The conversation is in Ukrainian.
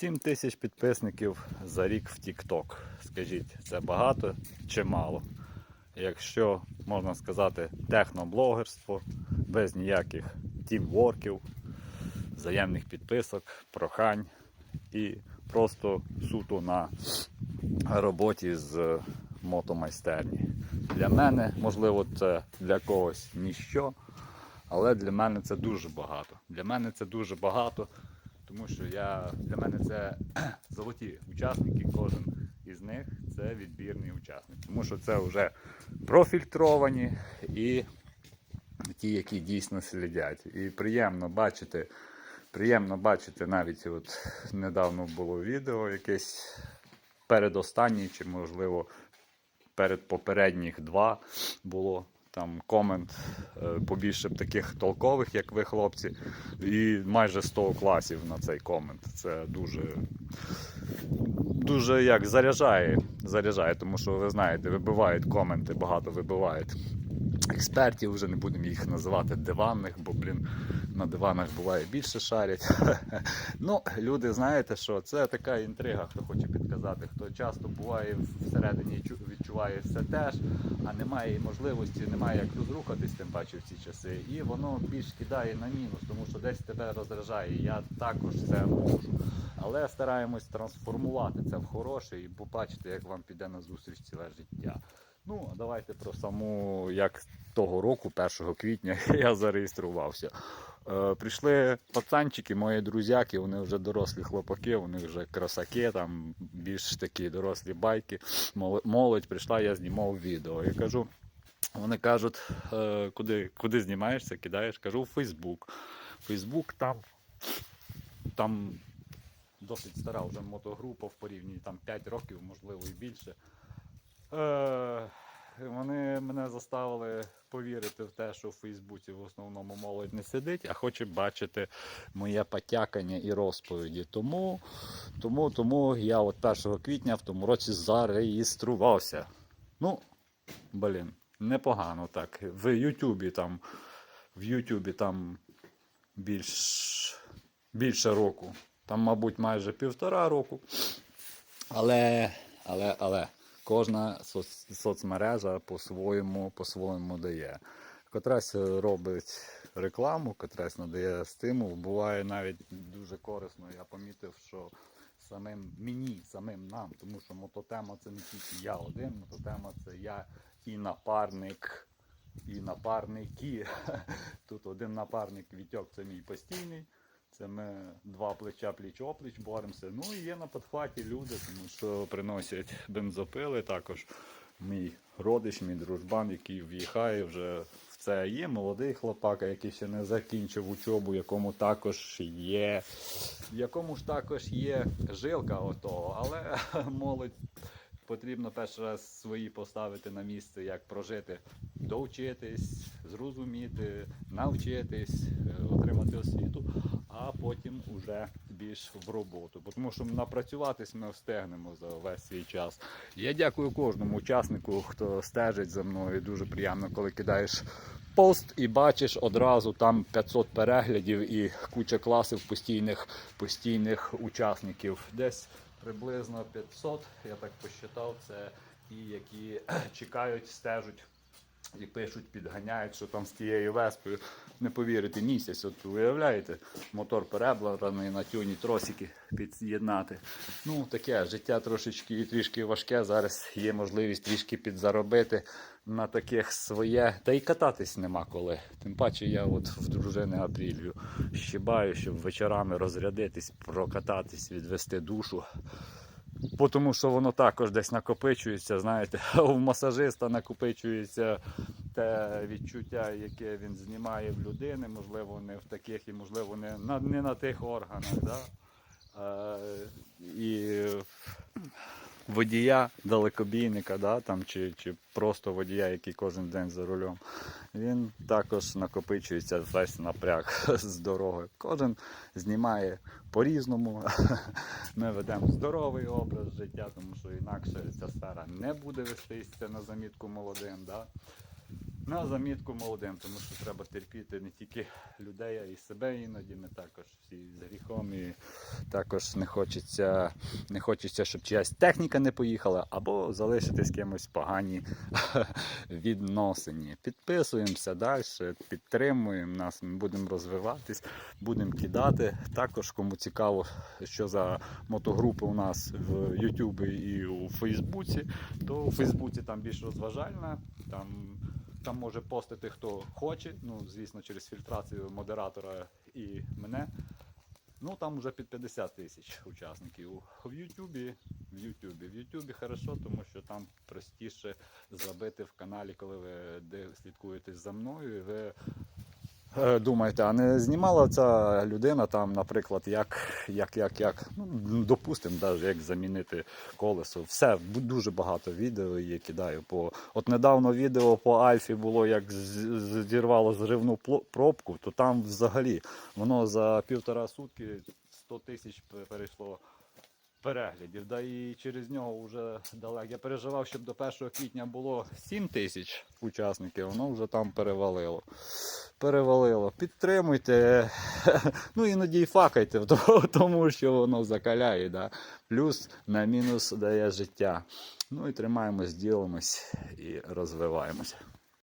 7 тисяч підписників за рік в TikTok. Скажіть, це багато чи мало? Якщо можна сказати техноблогерство, без ніяких тімворків, взаємних підписок, прохань і просто суто на роботі з мотомайстерні. Для мене, можливо, це для когось ніщо, але для мене це дуже багато. Для мене це дуже багато, тому що я, для мене це золоті учасники, кожен із них це відбірний учасник. Тому що це вже профільтровані і ті, які дійсно слідять. І приємно бачити, приємно бачити навіть от недавно було відео якесь передостанній, чи можливо перед попередніх два було. Там комент е, побільше б таких толкових, як ви, хлопці, і майже 100 класів на цей комент. Це дуже, дуже як заряджає, заряджає, тому що ви знаєте, вибивають коменти, багато вибивають експертів, вже не будемо їх називати диванних, бо, блін, на диванах буває більше шарять. ну, люди, знаєте, що це така інтрига, хто хоче підказати, хто часто буває всередині відчуває все теж, а немає можливості, немає як розрухатись, тим паче в ці часи. І воно більш кидає на мінус, тому що десь тебе роздражає. Я також це можу. Але стараємось трансформувати це в хороше і побачити, як вам піде на зустріч ціле життя. Ну, давайте про саму, як того року, 1 квітня, я зареєструвався. Е, прийшли пацанчики, мої друзяки, вони вже дорослі хлопаки, вони вже красаки, там більш такі дорослі байки. Молодь прийшла, я знімав відео. І кажу, вони кажуть, е, куди, куди знімаєшся, кидаєш? Кажу, в Фейсбук. Фейсбук там, там досить стара вже мотогрупа в порівнянні там 5 років, можливо, і більше. Е, вони мене заставили повірити в те, що в Фейсбуці в основному молодь не сидить, а хоче бачити моє потякання і розповіді. Тому, тому, тому я от 1 квітня в тому році зареєструвався. Ну, блін, непогано так. В Ютубі там, в Ютубі там більш, більше року. Там, мабуть, майже півтора року. Але, але, але кожна соц- соцмережа по-своєму, по-своєму дає. Котрась робить рекламу, котрась надає стимул. Буває навіть дуже корисно. Я помітив, що самим мені, самим нам, тому що мототема це не тільки я один, мототема це я і напарник, і напарники. Тут один напарник Вітьок це мій постійний. Це ми два плеча пліч опліч боремося. Ну і є на підхваті люди, тому що приносять бензопили. Також мій родич, мій дружбан, який в'їхає вже в це. Є молодий хлопака, який ще не закінчив учобу, якому також є, якому ж також є жилка отого, але молодь. Потрібно перший раз свої поставити на місце, як прожити, довчитись, зрозуміти, навчитись, е, отримати освіту, а потім уже більш в роботу. Бо Тому що напрацюватись ми встигнемо за весь свій час. Я дякую кожному учаснику, хто стежить за мною. Дуже приємно, коли кидаєш пост і бачиш одразу там 500 переглядів і куча класів постійних, постійних учасників. Десь приблизно 500, я так посчитав, це ті, які чекають, стежуть і пишуть, підганяють, що там з тією веспою. Не повірите, місяць. От уявляєте, мотор перебраний на тюні тросики під'єднати. Ну, таке життя трошечки і трішки важке. Зараз є можливість трішки підзаробити на таких своє. Та й кататись нема коли. Тим паче я от в дружини Апрілію щибаю, щоб вечорами розрядитись, прокататись, відвести душу. Тому що воно також десь накопичується, знаєте, у масажиста накопичується те відчуття, яке він знімає в людини, можливо, не в таких і, можливо, не на, не на тих органах. Да? Е, і водія далекобійника, да, там, чи, чи просто водія, який кожен день за рулем, він також накопичується весь напряг з дороги. Кожен знімає по-різному. Ми ведемо здоровий образ життя, тому що інакше ця сфера не буде вестися на замітку молодим. Да? На замітку молодим, тому що треба терпіти не тільки людей, а й себе іноді. Ми також всі з гріхом. І також не хочеться, не хочеться, щоб чиясь техніка не поїхала, або залишити з кимось погані відносини. Підписуємося далі, підтримуємо нас, ми будемо розвиватись, будемо кидати. Також, кому цікаво, що за мотогрупи у нас в Ютубі і у Фейсбуці, то у Фейсбуці там більш розважальна. Там там може постити хто хоче, ну звісно, через фільтрацію модератора і мене. Ну там вже під 50 тисяч учасників. В Ютубі, в Ютубі, в Ютубі хорошо, тому що там простіше забити в каналі, коли ви слідкуєте за мною. І ви думаєте, а не знімала ця людина там, наприклад, як, як, як, як, ну, допустимо, навіть як замінити колесо. Все, дуже багато відео є, кидаю. По... От недавно відео по Альфі було, як зірвало зривну пробку, то там взагалі воно за півтора сутки 100 тисяч перейшло переглядів. Да і через нього вже далеко. Я переживав, щоб до 1 квітня було 7 тисяч учасників, воно вже там перевалило. Перевалило. Підтримуйте. Ну іноді і факайте, тому що воно закаляє. Да? Плюс на мінус дає життя. Ну і тримаємось, ділимось і розвиваємося.